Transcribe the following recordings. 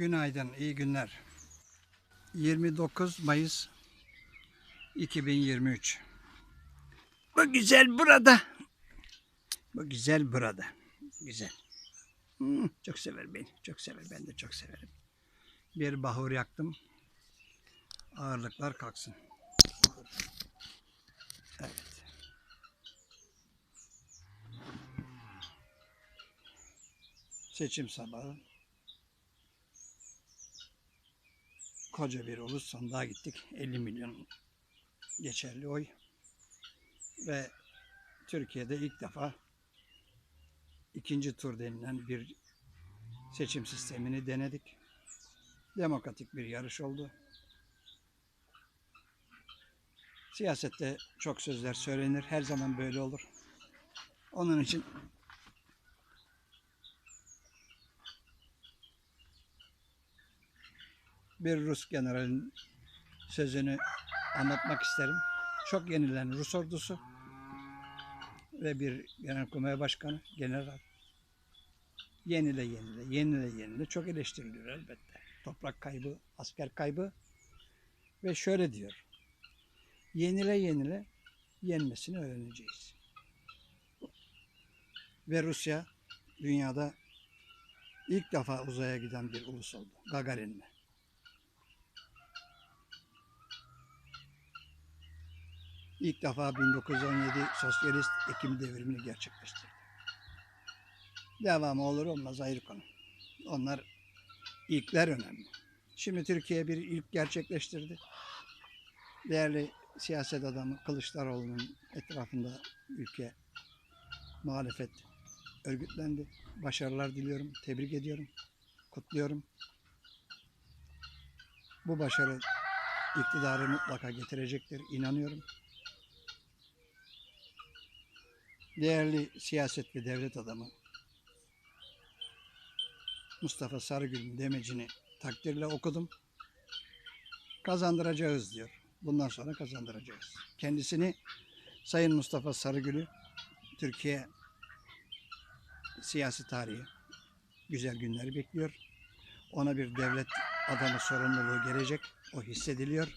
Günaydın, iyi günler. 29 Mayıs 2023. Bu güzel burada. Bu güzel burada. Güzel. Hmm, çok sever beni, çok sever. Ben de çok severim. Bir bahur yaktım. Ağırlıklar kalksın. Evet. Seçim sabahı. Koca bir ulus sandığa gittik. 50 milyon geçerli oy. Ve Türkiye'de ilk defa ikinci tur denilen bir seçim sistemini denedik. Demokratik bir yarış oldu. Siyasette çok sözler söylenir. Her zaman böyle olur. Onun için bir Rus generalin sözünü anlatmak isterim. Çok yenilen Rus ordusu ve bir genelkurmay başkanı, general. Yenile yenile, yenile yenile çok eleştiriliyor elbette. Toprak kaybı, asker kaybı ve şöyle diyor. Yenile yenile yenmesini öğreneceğiz. Ve Rusya dünyada ilk defa uzaya giden bir ulus oldu. Gagarin'le. İlk defa 1917 sosyalist Ekim devrimini gerçekleştirdi. Devamı olur olmaz ayrı konu. Onlar ilkler önemli. Şimdi Türkiye bir ilk gerçekleştirdi. Değerli siyaset adamı Kılıçdaroğlu'nun etrafında ülke muhalefet örgütlendi. Başarılar diliyorum, tebrik ediyorum, kutluyorum. Bu başarı iktidarı mutlaka getirecektir, inanıyorum. Değerli siyaset ve devlet adamı Mustafa Sarıgül'ün demecini takdirle okudum. Kazandıracağız diyor. Bundan sonra kazandıracağız. Kendisini Sayın Mustafa Sarıgül'ü Türkiye siyasi tarihi güzel günleri bekliyor. Ona bir devlet adamı sorumluluğu gelecek. O hissediliyor.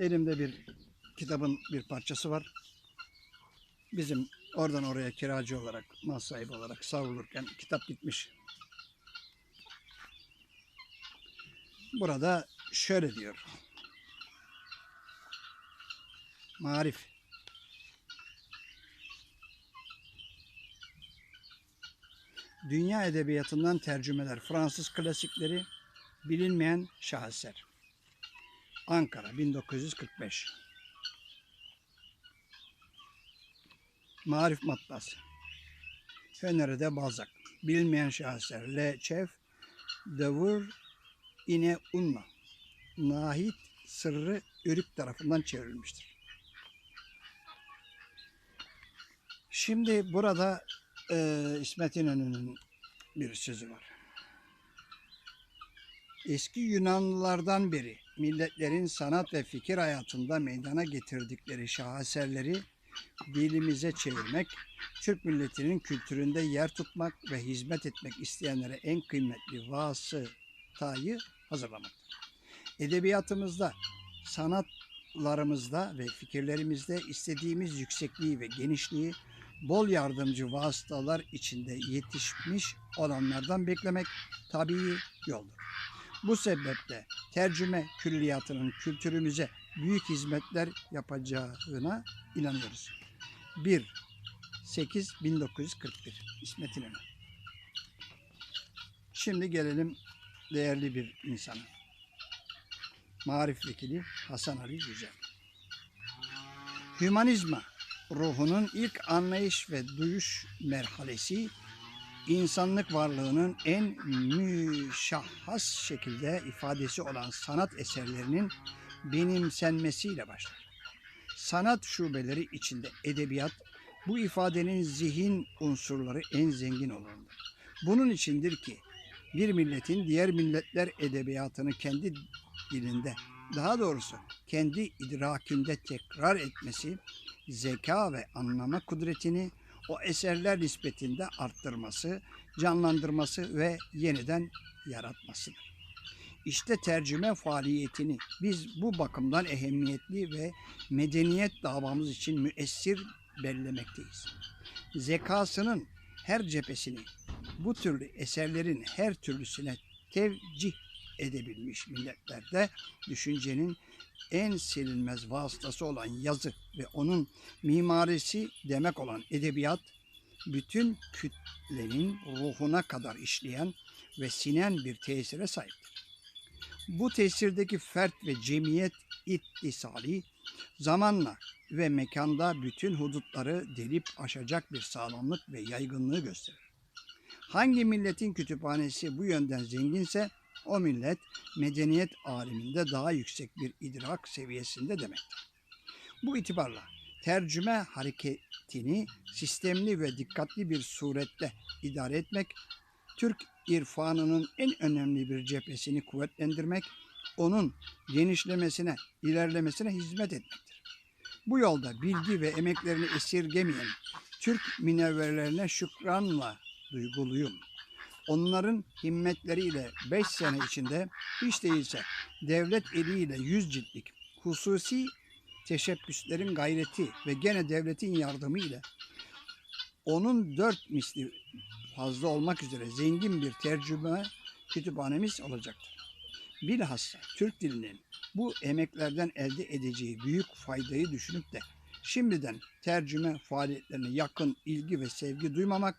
Elimde bir kitabın bir parçası var. Bizim oradan oraya kiracı olarak, mal sahibi olarak savrulurken kitap gitmiş. Burada şöyle diyor. Marif. Dünya edebiyatından tercümeler, Fransız klasikleri, bilinmeyen şaheser. Ankara 1945. Marif Matbaası. Fener'de Balzac. Bilmeyen şahıslar. Le Chef Devur İne Unna. Nahit Sırrı Ürük tarafından çevrilmiştir. Şimdi burada e, İsmet İnönü'nün bir sözü var. Eski Yunanlılardan beri milletlerin sanat ve fikir hayatında meydana getirdikleri şaheserleri dilimize çevirmek, Türk milletinin kültüründe yer tutmak ve hizmet etmek isteyenlere en kıymetli vasıtayı hazırlamaktır. Edebiyatımızda, sanatlarımızda ve fikirlerimizde istediğimiz yüksekliği ve genişliği bol yardımcı vasıtalar içinde yetişmiş olanlardan beklemek tabii yoldur. Bu sebeple tercüme külliyatının kültürümüze büyük hizmetler yapacağına inanıyoruz. 1 8 1941 İsmet İnönü. Şimdi gelelim değerli bir insana. Marif Vekili Hasan Ali Yücel. Hümanizma ruhunun ilk anlayış ve duyuş merhalesi insanlık varlığının en müşahhas şekilde ifadesi olan sanat eserlerinin benimsenmesiyle başlar. Sanat şubeleri içinde edebiyat bu ifadenin zihin unsurları en zengin olanıdır. Bunun içindir ki bir milletin diğer milletler edebiyatını kendi dilinde daha doğrusu kendi idrakinde tekrar etmesi, zeka ve anlama kudretini o eserler nispetinde arttırması, canlandırması ve yeniden yaratmasıdır. İşte tercüme faaliyetini biz bu bakımdan ehemmiyetli ve medeniyet davamız için müessir bellemekteyiz. Zekasının her cephesini bu türlü eserlerin her türlüsüne tevcih edebilmiş milletlerde düşüncenin en silinmez vasıtası olan yazı ve onun mimarisi demek olan edebiyat bütün kütlenin ruhuna kadar işleyen ve sinen bir tesire sahiptir. Bu tesirdeki fert ve cemiyet ittisali zamanla ve mekanda bütün hudutları delip aşacak bir sağlamlık ve yaygınlığı gösterir. Hangi milletin kütüphanesi bu yönden zenginse o millet medeniyet aleminde daha yüksek bir idrak seviyesinde demektir. Bu itibarla tercüme hareketini sistemli ve dikkatli bir surette idare etmek, Türk irfanının en önemli bir cephesini kuvvetlendirmek, onun genişlemesine, ilerlemesine hizmet etmektir. Bu yolda bilgi ve emeklerini esirgemeyen Türk minevverlerine şükranla duyguluyum. Onların himmetleriyle 5 sene içinde hiç değilse devlet eliyle 100 ciltlik hususi teşebbüslerin gayreti ve gene devletin yardımı ile onun dört misli fazla olmak üzere zengin bir tercüme kütüphanemiz olacaktır. Bilhassa Türk dilinin bu emeklerden elde edeceği büyük faydayı düşünüp de şimdiden tercüme faaliyetlerine yakın ilgi ve sevgi duymamak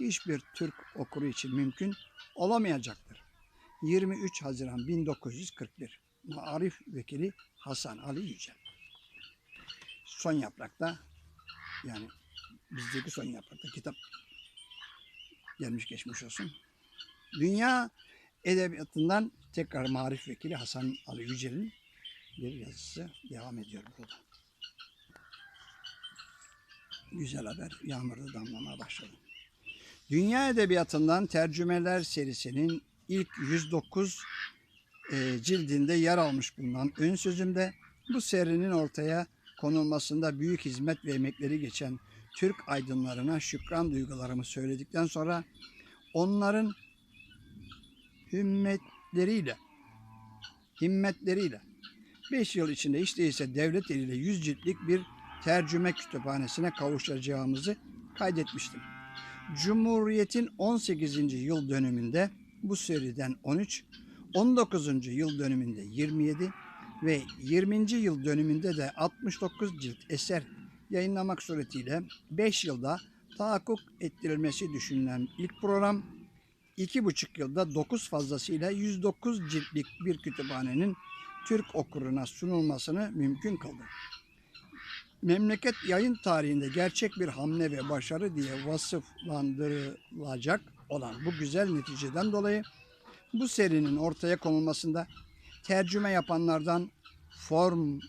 hiçbir Türk okuru için mümkün olamayacaktır. 23 Haziran 1941 Maarif Vekili Hasan Ali Yücel Son yaprakta yani bizdeki son yaprakta kitap gelmiş geçmiş olsun. Dünya edebiyatından tekrar Marif Vekili Hasan Ali Yücel'in bir yazısı devam ediyor burada. Güzel haber yağmurda damlamaya başladı. Dünya Edebiyatı'ndan tercümeler serisinin ilk 109 e, cildinde yer almış bulunan ön sözümde bu serinin ortaya konulmasında büyük hizmet ve emekleri geçen Türk aydınlarına şükran duygularımı söyledikten sonra onların himmetleriyle himmetleriyle 5 yıl içinde hiç değilse devlet eliyle 100 ciltlik bir tercüme kütüphanesine kavuşacağımızı kaydetmiştim. Cumhuriyet'in 18. yıl dönümünde bu seriden 13, 19. yıl dönümünde 27 ve 20. yıl dönümünde de 69 cilt eser yayınlamak suretiyle 5 yılda tahakkuk ettirilmesi düşünülen ilk program 2,5 yılda 9 fazlasıyla 109 ciltlik bir kütüphanenin Türk okuruna sunulmasını mümkün kıldı. Memleket yayın tarihinde gerçek bir hamle ve başarı diye vasıflandırılacak olan bu güzel neticeden dolayı bu serinin ortaya konulmasında tercüme yapanlardan form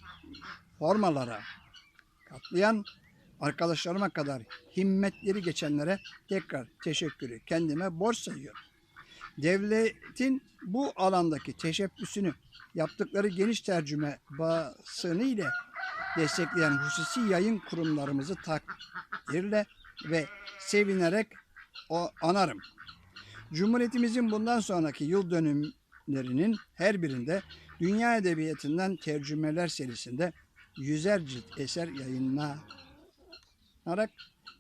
formalara katlayan arkadaşlarıma kadar himmetleri geçenlere tekrar teşekkürü kendime borç sayıyorum. Devletin bu alandaki teşebbüsünü yaptıkları geniş tercüme basını ile destekleyen hususi yayın kurumlarımızı takdirle ve sevinerek anarım. Cumhuriyetimizin bundan sonraki yıl dönümlerinin her birinde Dünya Edebiyatı'ndan tercümeler serisinde yüzer cilt eser yayınlanarak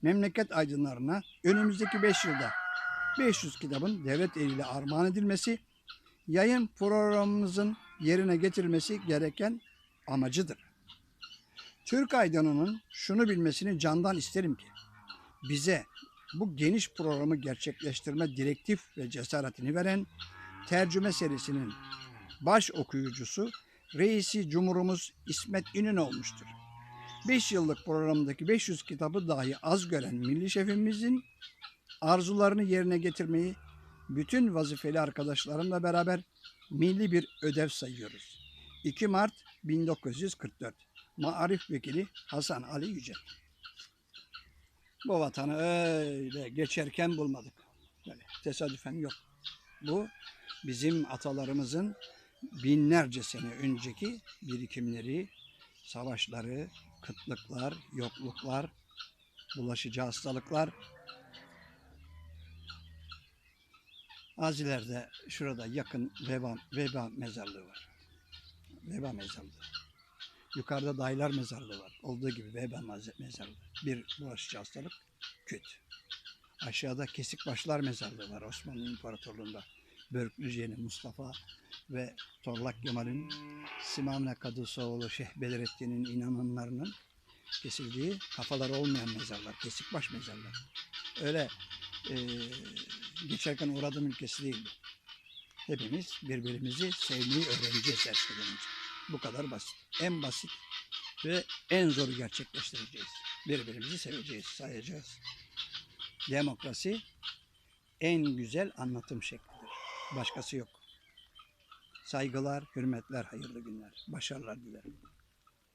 memleket aydınlarına önümüzdeki 5 yılda 500 kitabın devlet eliyle armağan edilmesi, yayın programımızın yerine getirilmesi gereken amacıdır. Türk aydınının şunu bilmesini candan isterim ki, bize bu geniş programı gerçekleştirme direktif ve cesaretini veren tercüme serisinin baş okuyucusu reisi Cumhurumuz İsmet İnönü olmuştur. 5 yıllık programdaki 500 kitabı dahi az gören milli şefimizin arzularını yerine getirmeyi bütün vazifeli arkadaşlarımla beraber milli bir ödev sayıyoruz. 2 Mart 1944 Maarif Vekili Hasan Ali Yücel Bu vatanı öyle geçerken bulmadık. Böyle tesadüfen yok. Bu bizim atalarımızın binlerce sene önceki birikimleri, savaşları, kıtlıklar, yokluklar, bulaşıcı hastalıklar. Azilerde şurada yakın veba, veba mezarlığı var. Veba mezarlığı. Yukarıda dayılar mezarlığı var. Olduğu gibi maze- mezarlığı. Bir bulaşıcı hastalık, küt. Aşağıda Kesikbaşlar mezarlığı var Osmanlı İmparatorluğu'nda. Börüklüce'nin Mustafa ve Torlak Kemal'in Simamne Kadısoğlu Şeyh Bedrettin'in inananlarının kesildiği kafaları olmayan mezarlar. Kesikbaş mezarlar. Öyle eee, geçerken uğradığım ülkesi değildi. Hepimiz birbirimizi sevmeyi öğreneceğiz her şeyden. Bu kadar basit. En basit ve en zoru gerçekleştireceğiz. Birbirimizi seveceğiz, sayacağız. Demokrasi en güzel anlatım şeklidir. Başkası yok. Saygılar, hürmetler, hayırlı günler. Başarılar dilerim.